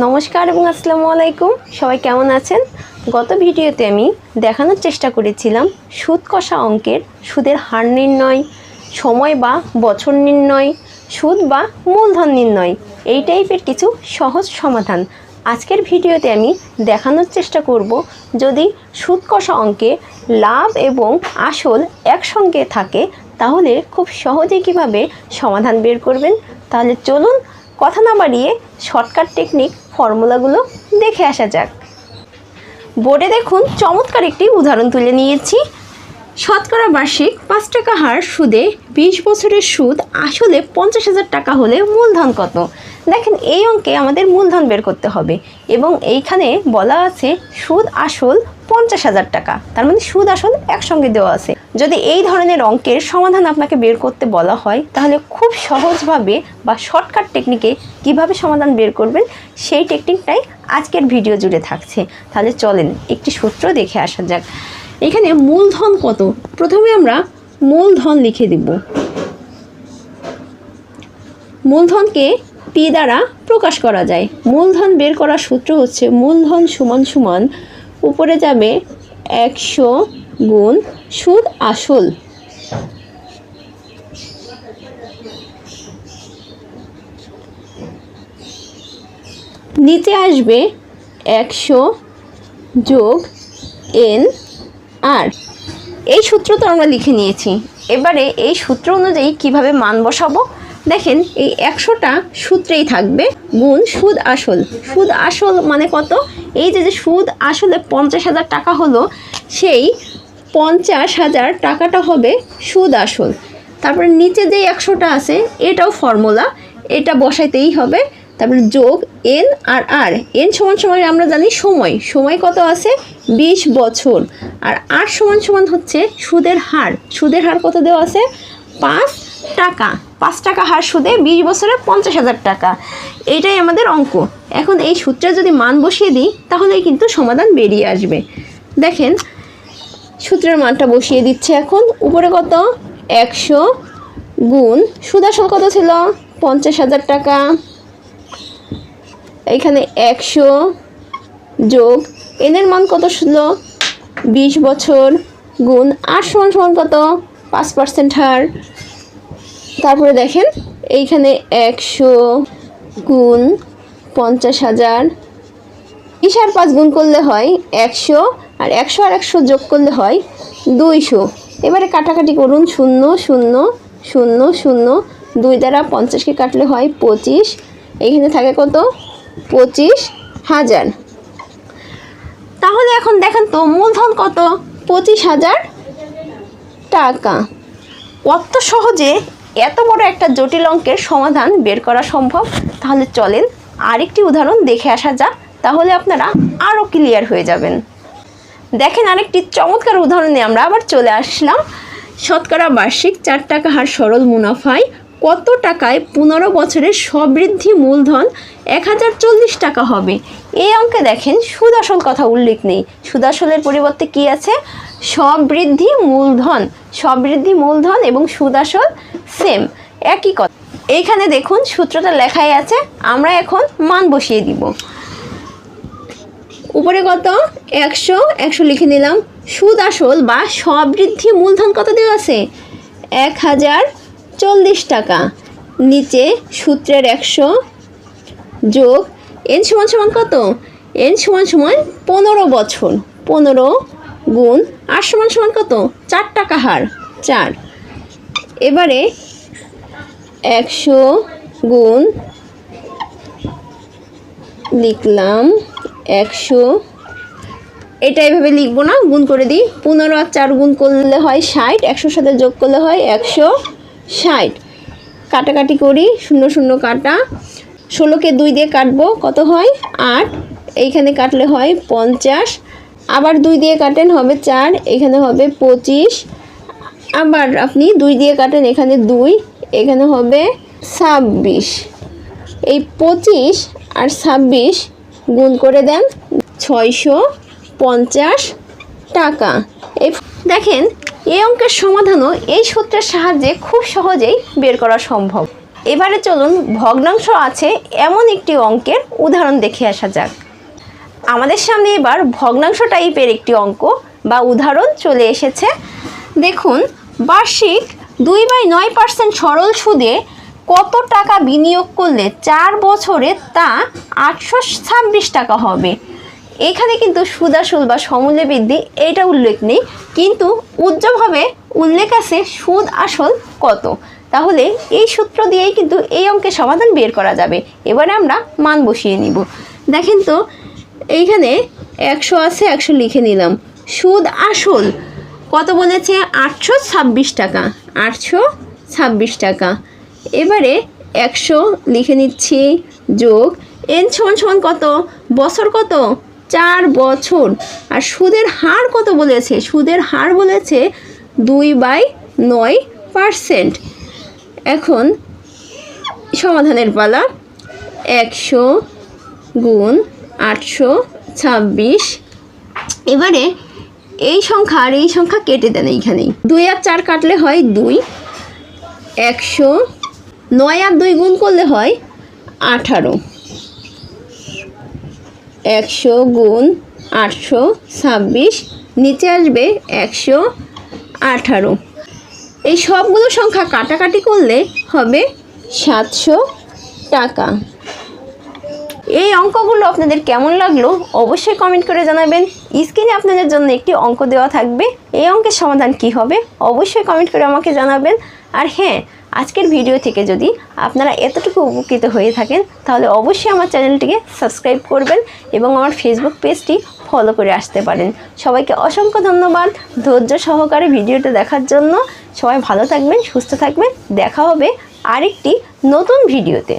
নমস্কার এবং আসসালামু আলাইকুম। সবাই কেমন আছেন? গত ভিডিওতে আমি দেখানোর চেষ্টা করেছিলাম সুদ কষা অঙ্কের, সুদের হার নির্ণয়, সময় বা বছর নির্ণয়, সুদ বা মূলধন নির্ণয়, এই টাইপের কিছু সহজ সমাধান। আজকের ভিডিওতে আমি দেখানোর চেষ্টা করব যদি সুদ কষা অঙ্কে লাভ এবং আসল একসঙ্গে থাকে, তাহলে খুব সহজে কীভাবে সমাধান বের করবেন? তাহলে চলুন কথা না বাড়িয়ে শর্টকাট টেকনিক ফর্মুলাগুলো দেখে আসা যাক। বোর্ডে দেখুন, চমৎকার একটি উদাহরণ তুলে নিয়েছি। শতকরা বার্ষিক পাঁচ টাকা হার সুদে বিশ বছরের সুদ আসলে পঞ্চাশ হাজার টাকা হলে মূলধন কত? দেখেন, এই অঙ্কে আমাদের মূলধন বের করতে হবে এবং এইখানে বলা আছে সুদ আসল পঞ্চাশ হাজার টাকা। তার মানে সুদ আসল একসঙ্গে দেওয়া আছে। যদি এই ধরনের অঙ্কের সমাধান আপনাকে বের করতে বলা হয়, তাহলে খুব সহজভাবে বা শর্টকাট টেকনিকে কীভাবে সমাধান বের করবেন, সেই টেকনিকটাই আজকের ভিডিও জুড়ে থাকছে। তাহলে চলেন একটি সূত্র দেখে আসা যাক। এখানে মূলধন কত? প্রথমে আমরা মূলধন লিখে দিব। মূলধনকে পি দ্বারা প্রকাশ করা যায়। মূলধন বের করার সূত্র হচ্ছে মূলধন সমান সমান উপরে যাবে একশো গুণ সুদ আসল। নিচে আসবে একশো যোগ এন আর। এই সূত্র তো আমরা লিখে নিয়েছি। এবারে এই সূত্র অনুযায়ী কীভাবে মান বসাবো? দেখেন, এই একশোটা সূত্রেই থাকবে গুণ সুদ আসল। সুদ আসল মানে কত? এই যে যে সুদ আসলে পঞ্চাশ হাজার টাকা হলো, সেই পঞ্চাশ হাজার টাকাটা হবে সুদ আসল। তারপরে নিচে যে একশোটা আছে, এটাও ফর্মুলা এটা বসাইতেই হবে। তারপরে যোগ এন আর আর এন সমান সমান আমরা জানি সময়। সময় কত আছে? বিশ বছর। আর আর সমান সমান হচ্ছে সুদের হার। সুদের হার কত দেওয়া আছে? পাঁচ টাকা। পাঁচ টাকা হার সুদে বিশ বছরে পঞ্চাশ হাজার টাকা। এইটাই আমাদের অঙ্ক। এখন এই সূত্রে যদি মান বসিয়ে দিই, তাহলেই কিন্তু সমাধান বেরিয়ে আসবে। দেখেন, সূত্রের মানটা বসিয়ে দিচ্ছে এখন। উপরে কত? একশো গুণ। সুদ আসল কত ছিল? পঞ্চাশ হাজার টাকা। এখানে একশো যোগ। এনের মান কত ছিল? বিশ বছর গুণ। আট সমান সমান কত? পাঁচ পার্সেন্ট হার। তারপরে দেখেন, এইখানে একশো গুণ পঞ্চাশ হাজার। বিশ আর পাঁচ গুণ করলে হয় একশো, আর একশো আর একশো যোগ করলে হয় দুইশো। এবারে কাটাকাটি করুন, শূন্য শূন্য শূন্য শূন্য, দুই দ্বারা পঞ্চাশকে কাটলে হয় পঁচিশ। এইখানে থাকে কত? পঁচিশ হাজার। তাহলে এখন দেখেন তো মূলধন কত? পঁচিশ হাজার টাকা। কত সহজে এত বড় একটা জটিল অঙ্কের সমাধান বের করা সম্ভব? তাহলে চলেন আরেকটি উদাহরণ দেখে আসা যাক, তাহলে আপনারা আরও ক্লিয়ার হয়ে যাবেন। দেখেন আরেকটি চমৎকার উদাহরণে আমরা আবার চলে আসলাম। শতকরা বার্ষিক চার টাকা হার সরল মুনাফায় কত টাকায় পনেরো বছরের সবৃদ্ধি মূলধন এক হাজার চল্লিশ টাকা হবে? এই অঙ্কে দেখেন সুদ আসল কথা উল্লেখ নেই। সুদ আসলের পরিবর্তে কি আছে? সবৃদ্ধি মূলধন সবৃদ্ধি মূলধন এবং সুদ আসল সেম। একই কথা। এইখানে দেখুন সূত্রটা লেখাই আছে, আমরা এখন মান বসিয়ে দিব। উপরে কত? একশো একশো লিখে নিলাম। সুদ আসল বা সবৃদ্ধি মূলধন কত দেওয়া আছে? এক হাজার চল্লিশ টাকা। নিচে সূত্রের একশো যোগ এন সমান সমান কত? এন সমান সমান পনেরো বছর। পনেরো গুণ আর সমান সমান কত? চার টাকা হার। চার। এবারে একশো গুণ লিখলাম একশো। এটা এভাবে লিখব না, গুণ করে দিই। পনেরো আর চার গুণ করলে হয় ষাট, একশোর সাথে যোগ করলে হয় একশো ষাট। কাটাকাটি করি, শূন্য শূন্য কাটা। ষোলোকে দুই দিয়ে কাটবো, কত হয়? আট। এইখানে কাটলে হয় পঞ্চাশ। আবার দুই দিয়ে কাটেন, হবে চার, এখানে হবে পঁচিশ। আবার আপনি দুই দিয়ে কাটেন, এখানে দুই, এখানে হবে ছাব্বিশ। এই পঁচিশ আর ছাব্বিশ গুণ করে দেন ছয়শো পঞ্চাশ টাকা। এই দেখেন, এই অঙ্কের সমাধানও এই সূত্রের সাহায্যে খুব সহজেই বের করা সম্ভব। এবারে চলুন, ভগ্নাংশ আছে এমন একটি অঙ্কের উদাহরণ দেখে আসা যাক। আমাদের সামনে এবার ভগ্নাংশ টাইপের একটি অঙ্ক বা উদাহরণ চলে এসেছে। দেখুন, বার্ষিক দুই বাই নয় পার্সেন্ট সরল সুদে কত টাকা বিনিয়োগ করলে চার বছরে তা আটশো ছাব্বিশ টাকা হবে? এখানে কিন্তু সুদাসুল বা সমূল্য বৃদ্ধি এটা উল্লেখ নেই, কিন্তু উজ্জ্বলভাবে উল্লেখ আছে সুদ আসল কত। তাহলে এই সূত্র দিয়েই কিন্তু এই অঙ্কের সমাধান বের করা যাবে। এবারে আমরা মান বসিয়ে নিব। দেখেন তো এইখানে একশো আছে, একশো লিখে নিলাম। সুদ আসল। কত বলেছে? আটশো ছাব্বিশ টাকা। আটশো ছাব্বিশ টাকা। এবারে একশো লিখে নিচ্ছি। যোগ। এন সমান সমান কত? বছর কত? চার বছর। আর সুদের হার কত বলেছে? সুদের হার বলেছে দুই বাই নয় পার্সেন্ট। এখন সমাধানের পালা। একশো গুণ আটশো ছাব্বিশ। এবারে এই সংখ্যা আর এই সংখ্যা কেটে দেন এইখানেই। দুই আর চার কাটলে হয় দুই। একশো। নয় আর দুই গুণ করলে হয় আঠারো। একশো গুণ আটশো ছাব্বিশ, নিচে আসবে একশো আঠারো। এই সবগুলো সংখ্যা কাটাকাটি করলে হবে সাতশো টাকা। এই অঙ্কগুলো আপনাদের কেমন লাগল অবশ্যই কমেন্ট করে জানাবেন। স্ক্রিনে আপনাদের জন্য একটি অঙ্ক দেওয়া থাকবে। এই অঙ্কের সমাধান কি হবে অবশ্যই কমেন্ট করে আমাকে জানাবেন। আর হ্যাঁ আজকের ভিডিও থেকে যদি আপনারা এতটুকু উপকৃত হয়ে থাকেন, তাহলে অবশ্যই আমার চ্যানেলটিকে সাবস্ক্রাইব করবেন এবং আমার ফেসবুক পেজটি ফলো করে আসতে পারেন। সবাইকে অসংখ্য ধন্যবাদ ধৈর্য সহকারে ভিডিওটা দেখার জন্য। সবাই ভালো থাকবেন, সুস্থ থাকবেন। দেখা হবে আরেকটি নতুন ভিডিওতে